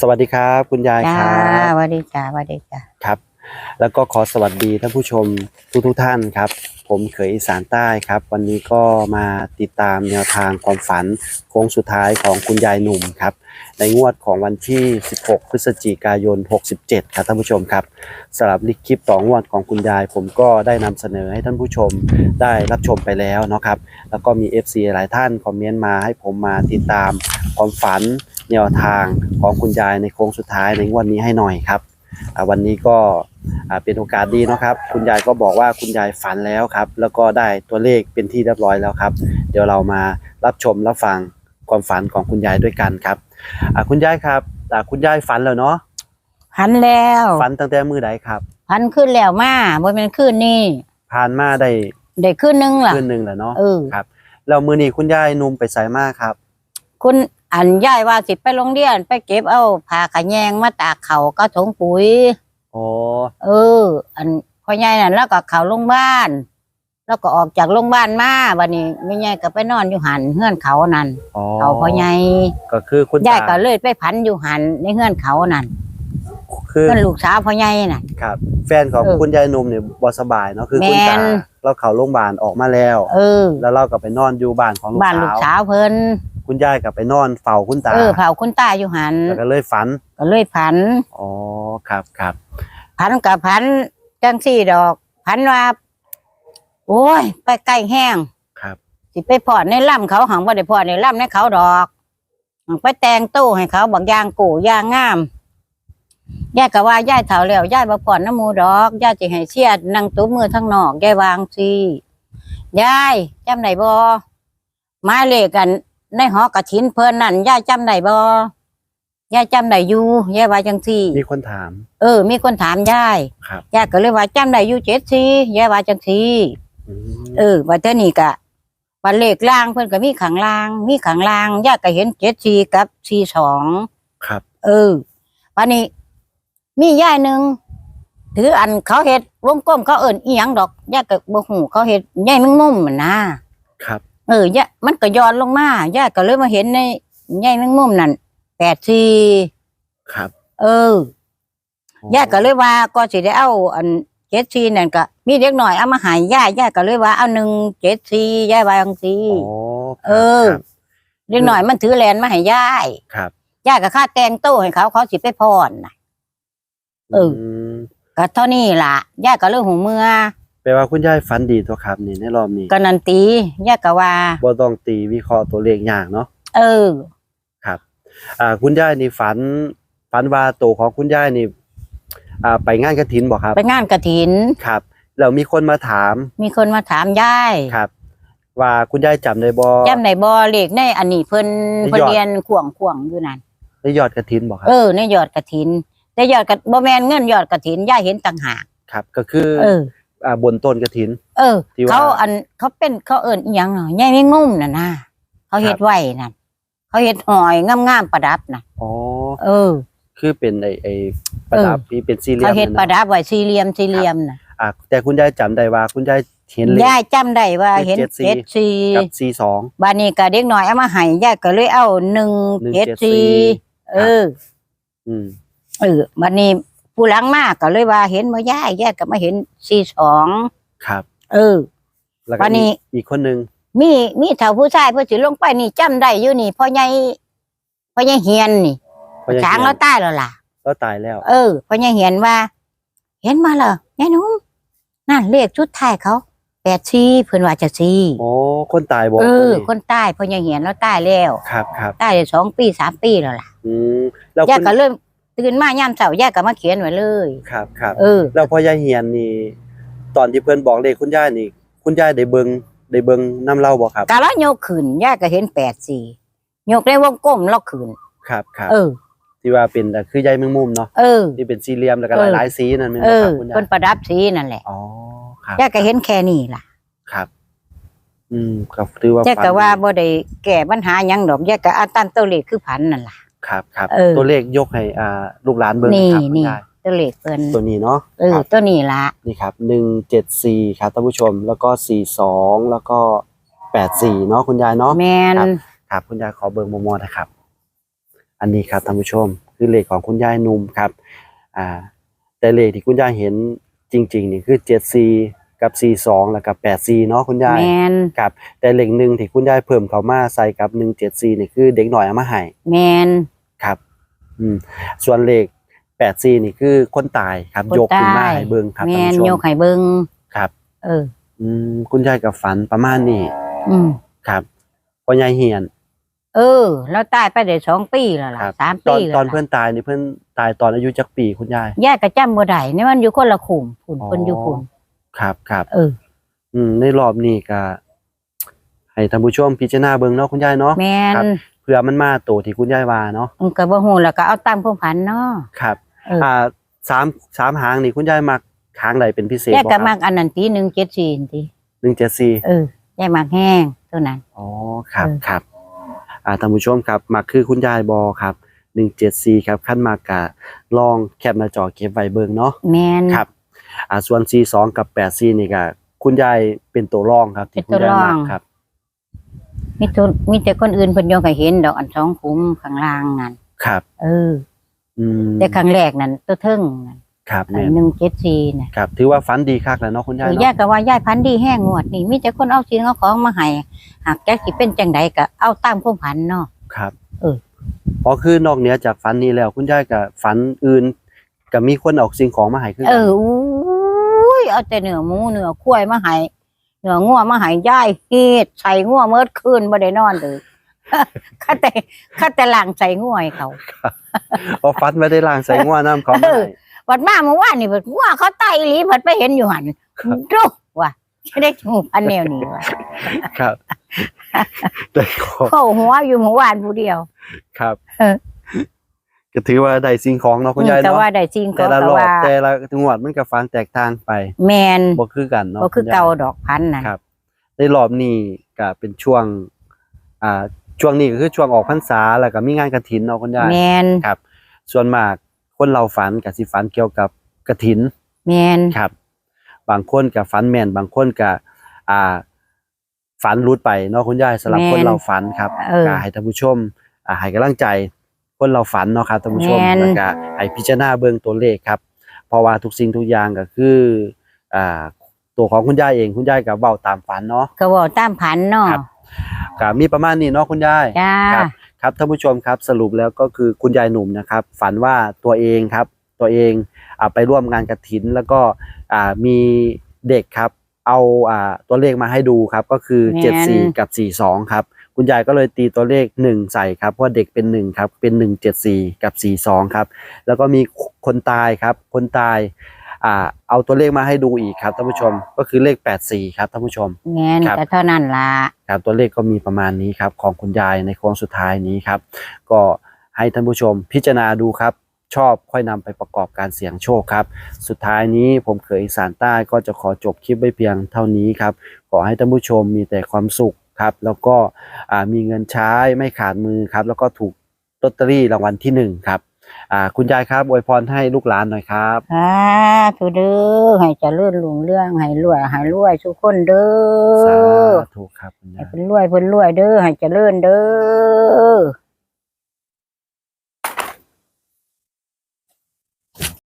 สวัสดีครับ คุณยายจ้าครับสวัสดีจ้าสวัสดีจ้าครับ แล้วก็ขอสวัสดีท่านผู้ชมทุกทุกๆท่านครับ ผมเขยอีสานใต้ครับ วันนี้ก็มาติดตามแนวทางความฝันโค้งสุดท้ายของคุณยายหนุ่มครับ ในงวดของวันที่ 16 พฤศจิกายน 67 ครับท่านผู้ชมครับสำหรับคลิปต่องวดของคุณยาย ผมก็ได้นำเสนอให้ท่านผู้ชมได้รับชมไปแล้วเนาะครับ แล้วก็มี FC หลายท่านคอมเมนต์มาให้ผมมาติดตามความฝัน แนวทางของคุณยายในโค้งสุดท้ายในงวดนี้ให้หน่อยครับอ่าวันนี้ก็อ่าเป็นโอกาสดีเนาะครับ คุณยายก็บอกว่าคุณยายฝันแล้วครับ แล้วก็ได้ตัวเลขเป็นที่เรียบร้อยแล้วครับ เดี๋ยวเรามารับชมรับฟังความฝันของคุณยายด้วยกันครับอ่าคุณยายครับอ่าคุณยายฝันแล้วเนาะพันแล้วฝันตั้งแต่มือใดครับพันขึ้นแล้วมาบ่แม่นขึ้นนี่ผ่านมาได้ได้ขึ้นนึงล่ะคืนหนึ่งแล้วเนาะเออครับแล้วมือนี้คุณยายหนุ่มไปไสมาครับ คุณ อันยายว่าสิไปโรงเรียน ไปเก็บเอาผ้าขะแยงมาตากเขาก็ถุงปุ๋ย โอ้เออ อันพ่อใหญ่นั่นแล้วก็เข้าโรงพยาบาลแล้วก็ออกจากโรงพยาบาลมาวันนี้แม่ใหญ่ก็ไปนอนอยู่หันเฮือนเขานั่นอ๋อเขาพ่อใหญ่ก็คือคุณยายตาก็เลยไปพันอยู่หันในเฮือนเขานั่นคือเฮือนลูกสาวพ่อใหญ่น่ะ ครับ แฟนของเออคุณยายหนุ่มเนี่ยบ่สบายเนาะคือคุณแม่ตานเราเข้าโรงพยาบาลออกมาแล้ว เออ แล้วเราก็ไปนอนอยู่บ้านของลูกบ้านลูกสาวสาวเพิ่น คุณยายก็ไปนอนเฝ้าคุณตาเออเผาคุณตาอยู่หันแล้วก็เลยฝันก็เลยพันอ๋อครับครับพันกับพันจังสี่ดอกพันว่าโอ้ย ไปใกล้แห้งครับสิไปพอดในล่ำเขาหังบ่ได้พอดในล่ำในเขาดอกหังไปแต่งตู้ให้เขาบางอย่างกูอย่างงามยายก็ว่าย่ายเฒ่าแล้วย่ายบ่พอดน้ำหมูดอกย่ายสิให้เชียดนั่งตุ้มมือทั้งนอกย่ายวางสิยายจำได้บ่มาเลขกัน ในหอกระถินเพิ่นนั่นย่ายจำได้บ่ย่ายจำได้อยู่ย่ายว่าจังซี่ มีคนถาม เออ มีคนถามยายครับ ยายก็เลยว่าจำได้อยู่เจ็ดสี่ยายว่าจังสี่อืมเออว่าเท่านี้กะวันเลขล่างเพิ่นก็มีขังล่าง มีขังล่างยายก็เห็นเจ็ดสี่กับสี่สอง ครับ เออวันนี้มียายหนึ่งถืออันเขาเห็ดวงกลมเขาเอิ่นอีหยังดอกยายก็บ่หูเขาเห็ดยายมึงมุมมันนะครับ เออยายมันก็ย้อนลงมายายก็เลยมาเห็นในยายมึงมุมนั่นแปดสี่ครับ เออย่าก็เลยว่าก็สิได้เอาอันเจ็ดซีนั่นก็มีเด็กหน่อยเอามาใหายย่าย่าก็เลยว่าเอาหนึ่งเจ็ดซีย่าว่าจังซีโอ้ครับเออเด็กหน่อยมันถือแลนมาให้ย่ายครับย่าก็ค่าแต่งโต้ให้เขาเขาสิไปพรน่ะ เออ มก็เท่านี้ล่ะย่าก็เลยหูเมื่อ แปลว่าคุณยายฝันดีตัวครับนี่ในรอบนี้ก็นันตีย่าก็ว่าบ่ต้องตีวิเคราะห์ตัวเลขยากเนาะเออ ครับ อ่า คุณยายนี่ฝัน ฝันว่าตัวของคุณยายนี่ อ่า ไปงานกฐินบ่ครับ ไปงานกระถินครับแล้วมีคนมาถาม มีคนมาถามย่ายครับ ว่าคุณยายจำได้บ่จำไหนบอเลขในอันนี้เพิ่นในยอดเพิ่นเรียนขวงขวงอยู่นั่นได้ยอดกฐินบ่ครับเออในยอดกระถินแต่ยอดกระบ่แม่นเงินยอดกระถินย่าเห็นต่างหากครับ ก็คือเอออ่าบนต้นกฐิน เออ ที่ว่า เขาอันเขาเป็นเขาเอิ้นอีหยังเนาะใหญ่ไม่งุ่มน่ะนะเขาเฮ็ดไว้นั่นเขาเฮ็ดหอยงามๆประดับน่ะ อ๋อ เออ คือเป็นไอไอประดับที่เป็นสี่เหลี่ยเขามเฮ็ดนั่นประเนาะดับไว้สี่เหลี่ยมสี่เหลี่ยมน่ะอ่าแต่คุณยายจำได้ว่า คุณยายเห็นเลข ยายจำได้ว่าเห็นเจ็ดสี่เจ็ดสี่กับสี่สอง บานนี้ก็เด็กน้อยเอามาให้ยายก็เลยเอาหนึ่งหนึ่งเจ็ดเจ็ดสี่ สี่เออ อืม เออบัดนี้ ผู้หลังมาก็เลยว่าเห็นบ่ยายยายก็มาเห็นสี่สองครับเออ แล้วก็วันนี้ อีกอีกคนหนึ่งมีมีเฒ่าผู้ชายเพิ่นสิลงไปนี่จำได้อยู่นี่พ่อใหญ่พ่อใหญ่เฮียนนี่พญช้างแล้วตายแล้วล่ะ ก็ตายแล้วเออพ่อใหญ่เฮียนว่า เห็นมาเหรอยายหนุ่มนั่นเลขชุดท้ายเขาแปดสี่เพิ่นว่าจะสี่โอ้คนตายบอกเออนี่คนตายพ่อใหญ่เฮียนแล้วตายแล้วครับครับตายได้สองปีสามปีแล้วล่ะอืมแล้วย่าคุณก็เริ่ม ตื่นมายามเช้าย่าก็มาเขียนไว้เลย ครับครับเออ แล้วพ่อยายเฮียนนี่ตอนที่เพื่อนบอกเลขคุณยายนี่ คุณยายได้เบิงได้เบิงน้ำเล่าบ่ครับกาละโยกขึ้นย่าก็เห็นแปดสี่โยกในวงกลมแล้วขึ้นครับครับเออ ที่ว่าเป็นอะคือยายแมงมุมเนาะเออ ที่เป็นสี่เหลี่ยมแล้วก็เออหลายๆสีนั่นเป็นเอบ่คอรับคุณยาเพิ่ยนประดับสีนั่นแหละอ๋อครับย่าก็เห็นแค่นี้ล่ะครับ อืมครับถือว่าย่าฝันก็ว่าบ่ได้แก้ปัญหาหยังดอกย่าก็เอาตามตัวเลขคือผันนั่นล่ะ ครับครับเออ ตัวเลขยกให้อ่าลูกหลานเบิ่งนี่ครับคุณนี่ยายตัวเลขเพิ่นตัวนี้เนาะเออครับตัวนี้ล่ะนี่ครับหนึ่งเจ็ดสี่ครับท่านผู้ชมแล้วก็สี่สองแล้วก็แปดสี่เนาะคุณยายเนาะ แม่นครับ ครับคุณยายขอเบอร์โมโมนะครับ อันนี้ครับท่านผู้ชม คือเลขของคุณยายหนุ่มครับ อ่า แต่เลขที่คุณยายเห็นจริงๆนี่คือ74กับ42แล้วกับ84เนาะคุณยายแมนครับแต่เลขหนึ่งที่คุณยายเพิ่มเข้ามาใส่กับ174นี่คือเด็กหน่อยเอามาให้แมน ครับ อืม ส่วนเลข84นี่คือคนตายครับ คนยกขึ้นมาตาย ให้เบิ่งครับแมท่านนผู้ชโยมกให้เบิงครับ เออ อืมคุณยายกับฝันประมาณนี้อืม ครับพ่อยายเหียน เออ แล้วตายไปได้สองปีแล้วล่ะครับ สามตอปีนแล้วตอนล่ะเพื่อนตายนี่เพื่อนตายตอนอายุจักปีคุณยายยายก็จำบ่ได้นี่มันอยู่คนละขุมผุนอ๋อ คนอยู่ผุนครับครับ เออ อืมในรอบนี้ก็ให้ท่านผู้ชมพิจารณาเบิ่งเนาะคุณยายเนาะ แมนครับ เพื่อมันมาโตวที่คุณยายว่าเนาะมันก็บ่ฮู้แล้วก็เอาตามความพันเนาะ ครับเอออ่าสามสามหางนี่คุณยายมักหางใดเป็นพิเศษยายบ่คก็รับมักอันนั้นตี174นี่ติหนึ่งเจ็ดสี่ เออยายมักแห้งตัวนั้น อ๋อครับเออ ครับอ่าท่านผู้ชมครับมักคือคุณยายบอครับหนึ่งเจ็ดสี่ครับขั้นมากกะลองแคปหน้าจอเก็บไว้เบิ่งเนาะแมนครับอ่าส่วน C2 กับ 8C นี่ก็คุณยายเป็นตัวรองครับที่คุณยายมักครับ มีตัวมีแต่คนอื่นเพิ่นยังก็เห็นดอกอันสองขุมข้างล่างนั่นครับ เออ อืมแต่ครั้งแรกนั่นตัวเทิงนั่นครับอัแม่นนหนึ่งเจ็ดสี่น่ะครับ ถือว่าฝันดีคักแล้วเนาะคุณยายเออเนาะยายก็ว่ายายพันธุ์ดีแห้งงวดนี่มีแต่คนเอาสิ่งเอาของมาให้หากแจ๊กสิเป็นจังใดก็เอาตามความพันเนาะ ครับเออ พอคือนอกเหนือจากฝันนี้แล้ว คุณยายก็ฝันอื่นก็มีคนเอาสิ่งของมาให้คือเอกันออุ้ยเอาแต่เนื้อหมูเนื้อควายมาให้ เนื้องัวมาให้ยายเฮ็ดใส่งัวเมื่อคืนบ่ได้นอนเลยข้าแต่ข้าแต่ล้างใส่งัวให้เขาพอฝันไม่ได้ล่างใส่งัวน้ำเขาไม่เออวัดมาเมื่อวานนี่เพิ่นงัวเขาตายอีหลีเพิ่นไปเห็นอยู่หั่นดูว่าจะได้ถูกอันแนวนี้ว่ะครับได้ขอเข้าหัวอยู่เมื่อวานผู้เดียว ครับเออ ก็ถือว่าได้สิ่งของเนาะคุณยายแต่เนาะว่าได้จริงก็แต่ละแต่รอบว่าแต่ละจังหวัดมันก็ฟังแตกต่างไปแมนบ่คือกันเนาะก็คือณยย เก่าดอกพันน่ะครับในรอบนี้ก็เป็นช่วง อ่า ช่วงนี้ก็คือช่วงออกพรรษาแล้วก็มีงานกฐินเนาะคุณยายแมนครับ ส่วนมากคนเราฝันก็สิฝันเกี่ยวกับกฐินแมนครับ บางคนก็ฝันแม่น บางคนก็อ่า ฝันรุดไปเนาะคุณยายสำหรับคนเราฝันครับเออก็ให้ท่านผู้ชม อ่าให้กำลังใจ คนเราฝันเนาะครับท่านผู้ชมแม่น แล้วก็ให้พิจารณาเบิ่งตัวเลขครับ เพราะว่าทุกสิ่งทุกอย่างก็คืออ่าตัวของคุณยายเองคุณยายก็เว้าตามฝันเนาะ ก็บอกตามพันเนาะครับ ก็มีประมาณนี้เนาะคุณยาย จ้า ครับ ครับท่านผู้ชมครับสรุปแล้วก็คือคุณยายหนุ่มนะครับ ฝันว่าตัวเองครับตัวเองอ่าไปร่วมงานกระถิน แล้วก็อ่ามีเด็กครับ เอาอ่าตัวเลขมาให้ดูครับก็คือ แม่น 74 กับ 42 ครับ คุณยายก็เลยตีตัวเลข 1 ใส่ครับเพราะว่าเด็กเป็น1ครับเป็น 174 กับ 42 ครับ แล้วก็มีคนตายครับ คนตายอ่าเอาตัวเลขมาให้ดูอีกครับท่านผู้ชมก็คือเลข 84 ครับท่านผู้ชมแมนครับ ก็เท่านั้นล่ะครับตัวเลขก็มีประมาณนี้ครับของคุณยายในโค้งสุดท้ายนี้ครับ ก็ให้ท่านผู้ชมพิจารณาดูครับ ชอบค่อยนำไปประกอบการเสี่ยงโชคครับ สุดท้ายนี้ผมเคยอีสานใต้ก็จะขอจบคลิปไว้เพียงเท่านี้ครับ ขอให้ท่านผู้ชมมีแต่ความสุข ครับ แล้วก็อ่ามีเงินใช้ไม่ขาดมือครับ แล้วก็ถูกลอตเตอรี่รางวัลที่หนึ่งครับอ่าคุณยายครับอวยพรให้ลูกหลานหน่อยครับอ่าทุเด้อให้เจริญรุ่งเรื่องให้รวยให้รวยทุกคนเด้สาอธุครับคุณให้ยายเพิ่นรวยเพิ่นรวยเด้อให้เจริญเด้อ